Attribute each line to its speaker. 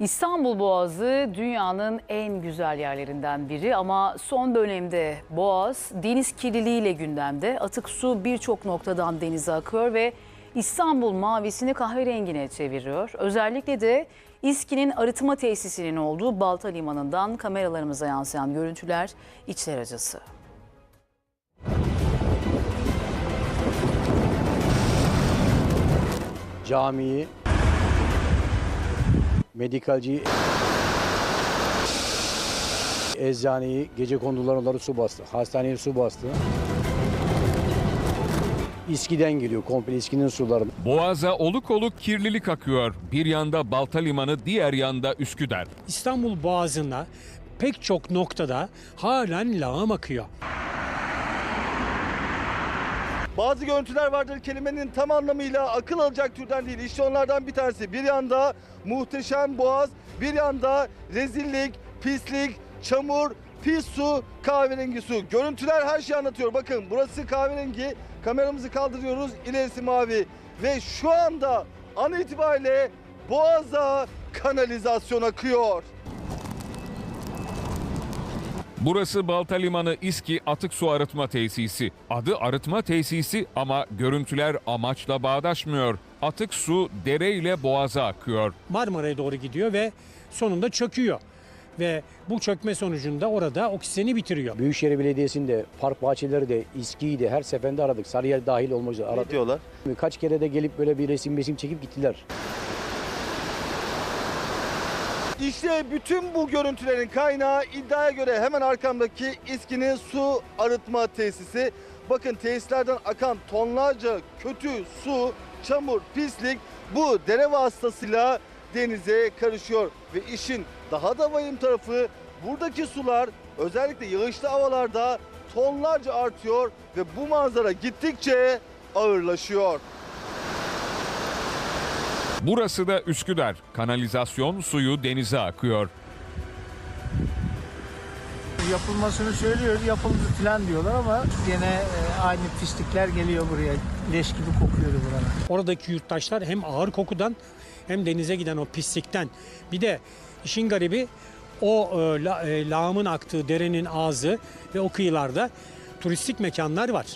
Speaker 1: İstanbul Boğazı dünyanın en güzel yerlerinden biri ama son dönemde Boğaz deniz kirliliğiyle gündemde. Atık su birçok noktadan denize akıyor ve İstanbul mavisini kahverengine çeviriyor. Özellikle de İSKİ'nin arıtma tesisinin olduğu Balta Limanı'ndan kameralarımıza yansıyan görüntüler içler acısı.
Speaker 2: camiyi, medikalciyi, eczaneyi, gece kondular onları su bastı. Hastaneyi su bastı. İSKİ'den geliyor komple İSKİ'nin suları.
Speaker 3: Boğaza oluk oluk kirlilik akıyor. Bir yanda Balta Limanı, diğer yanda Üsküdar.
Speaker 4: İstanbul Boğazı'nda pek çok noktada halen lağım akıyor.
Speaker 5: Bazı görüntüler vardır kelimenin tam anlamıyla akıl alacak türden değil. İşte onlardan bir tanesi. Bir yanda muhteşem boğaz, bir yanda rezillik, pislik, çamur, pis su, kahverengi su. Görüntüler her şeyi anlatıyor. Bakın burası kahverengi. Kameramızı kaldırıyoruz. İlerisi mavi. Ve şu anda an itibariyle boğaza kanalizasyon akıyor.
Speaker 3: Burası Balta Limanı İSKİ Atık Su Arıtma Tesisi. Adı arıtma tesisi ama görüntüler amaçla bağdaşmıyor. Atık su dere ile boğaza akıyor.
Speaker 4: Marmara'ya doğru gidiyor ve sonunda çöküyor. Ve bu çökme sonucunda orada oksijeni bitiriyor.
Speaker 2: Büyükşehir Belediyesi'nde, park bahçeleri de, İSKİ'yi de her seferinde aradık. Sarıyer dahil olmak üzere
Speaker 5: Ne
Speaker 2: aradık.
Speaker 5: diyorlar?
Speaker 2: Kaç kere de gelip böyle bir resim resim çekip gittiler.
Speaker 5: İşte bütün bu görüntülerin kaynağı iddiaya göre hemen arkamdaki İSKİ'nin su arıtma tesisi. Bakın tesislerden akan tonlarca kötü su, çamur, pislik bu dere vasıtasıyla denize karışıyor. Ve işin daha da vahim tarafı buradaki sular özellikle yağışlı havalarda tonlarca artıyor ve bu manzara gittikçe ağırlaşıyor.
Speaker 3: Burası da Üsküdar. Kanalizasyon suyu denize akıyor.
Speaker 6: Yapılmasını söylüyor, yapıldı falan diyorlar ama gene e, aynı pislikler geliyor buraya. Leş gibi kokuyordu buralar.
Speaker 4: Oradaki yurttaşlar hem ağır kokudan hem denize giden o pislikten bir de işin garibi o e, la- e, lağımın aktığı derenin ağzı ve o kıyılarda turistik mekanlar var.